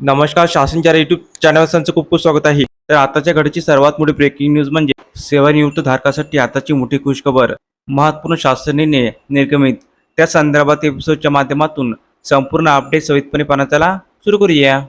नमस्कार शासनच्या YouTube channel संचं खूप खूप स्वागत आहे. तर आताच्या घडीची सर्वात मोठी ब्रेकिंग न्यूज म्हणजे सेवानिवृत्त धारकासाठी आताची मोठी खुशखबर. महत्त्वपूर्ण शासनाने निर्गमित. त्या संदर्भात एपिसोडच्या माध्यमातून संपूर्ण अपडेट सवितपणे पाहण्याला सुरू करूया.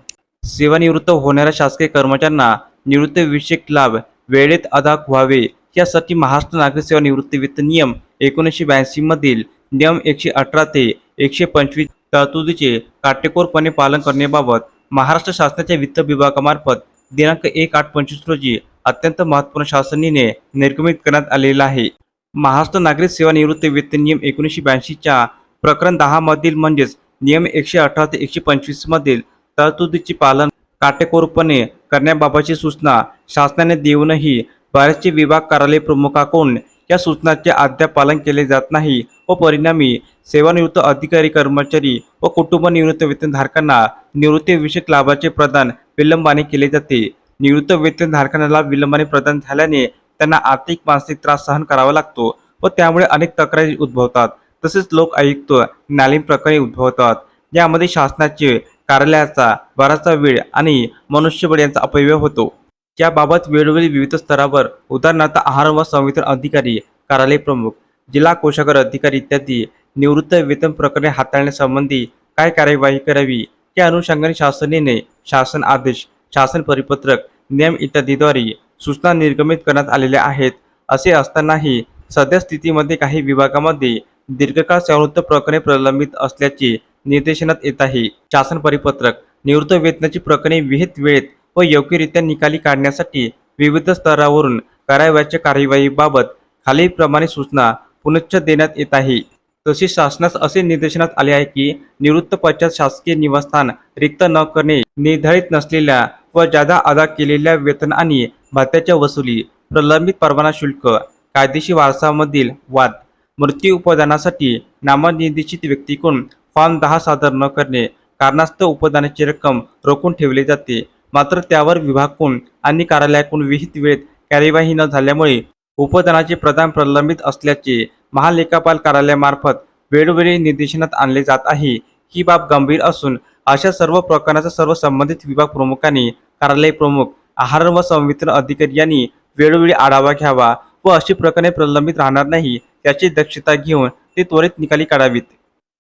सेवानिवृत्त होणाऱ्या शासकीय कर्मचाऱ्यांना निवृत्तीविषयक लाभ वेळेत अदा व्हावे. यासाठी महाराष्ट्र नागरिक सेवा निवृत्ती वित्त नियम एकोणीसशे ब्याऐंशी मधील नियम एकशे अठरा ते एकशे पंचवीस तरतुदीचे काटेकोरपणे पालन करण्याबाबत महाराष्ट्र शासनाच्या वित्त विभागामार्फत दिनांक एक आठ पंचवीस रोजी अत्यंत महत्त्वपूर्ण शासनीने निर्गमित करण्यात आलेला आहे. महाराष्ट्र नागरिक सेवा निवृत्ती वित्त नियम एकोणीसशे ब्याऐंशीच्या प्रकरण दहामधील म्हणजेच नियम एकशे अठरा ते एकशे पंचवीसमधील तरतुदीचे पालन काटेकोरपणे करण्याबाबतची सूचना शासनाने देऊनही बरेचसे विभाग कार्यालय प्रमुखाकडून या सूचनाचे अद्याप पालन केले जात नाही व परिणामी सेवानिवृत्त अधिकारी कर्मचारी व कुटुंब निवृत्त वेतनधारकांना निवृत्तीविषयक लाभाचे प्रदान विलंबाने केले जाते. निवृत्त वेतनधारकांना विलंबाने प्रदान झाल्याने त्यांना आर्थिक मानसिक त्रास सहन करावा लागतो व त्यामुळे अनेक तक्रारी उद्भवतात. तसेच लोक आयुक्त नालीम प्रकरणे उद्भवतात. यामध्ये शासनाचे कार्यालयाचा बराचसा वेळ आणि मनुष्यबळ यांचा अपव्यय होतो. याबाबत वेळोवेळी विविध स्तरावर उदाहरणार्थ आहार व संवितरण अधिकारी कार्यालय प्रमुख जिल्हा कोषागार अधिकारी इत्यादी निवृत्त वेतन प्रकरणे हाताळण्यासंबंधी काय कार्यवाही करावी या अनुषंगाने शासनाने शासन आदेश शासन परिपत्रक नियम इत्यादीद्वारे सूचना निर्गमित करण्यात आलेल्या आहेत. असे असतानाही सध्या स्थितीमध्ये काही विभागामध्ये दीर्घकाळ सेवानिवृत्त प्रकरणे प्रलंबित असल्याचे निर्देशनात येत आहे. शासन परिपत्रक निवृत्त वेतनाची प्रकरणे विहित वेळेत व योग्यरित्या निकाली काढण्यासाठी विविध स्तरावरून करावयाच्या कार्यवाहीबाबत खालीलप्रमाणे सूचना पुनश्च देण्यात येत आहे. तसेच शासनास असे निर्देशनात आले आहे की निवृत्त पश्चात शासकीय निवासस्थान रिक्त न करणे निर्धारित नसलेल्या व जादा अदा केलेल्या वेतन आणि भात्याच्या वसुली प्रलंबित परवाना शुल्क कायदेशीर वारसामधील वाद मृत्यू उपदानासाठी नामनिर्देशित व्यक्तीकडून फॉर्म दहा सादर न करणे कारणास्तव उपदानाची रक्कम रोखून ठेवली जाते. मात्र त्यावर विभागकून आणि कार्यालयाकडून विहित वेळेत कार्यवाही न झाल्यामुळे उपदानाचे प्रदान प्रलंबित असल्याचे महालेखापाल कार्यालयामार्फत वेळोवेळी निर्देशनात आणले जात आहे. ही बाब गंभीर असून अशा सर्व प्रकरणाचा सर्व संबंधित विभाग प्रमुखांनी कार्यालय प्रमुख आहार व संवितरण अधिकारी यांनी वेळोवेळी आढावा घ्यावा व अशी प्रकरणे प्रलंबित राहणार नाही याची दक्षता घेऊन ते त्वरित निकाली काढावीत.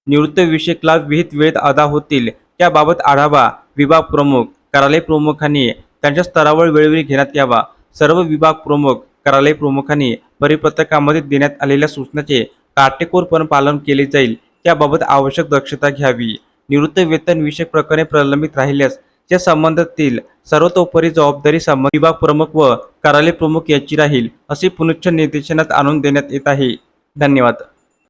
निवृत्तविषयक लाभ विहित वेळेत अदा होतील याबाबत आढावा विभाग प्रमुख कार्यालय प्रमुखांनी त्यांच्या स्तरावर वेळोवेळी घेण्यात यावा. सर्व विभाग प्रमुख कार्यालय प्रमुखांनी परिपत्रकामध्ये देण्यात आलेल्या सूचनाचे काटेकोरपणे पालन केले जाईल. त्याबाबत आवश्यक दक्षता घ्यावी. निवृत्त वेतन विषयक प्रकरणे प्रलंबित राहिल्यास या संबंधातील सर्वतोपरी जबाबदारी संबंध विभाग प्रमुख व कार्यालय प्रमुख याची राहील असे पुनश्च निर्देशनात आणून देण्यात येत आहे. धन्यवाद.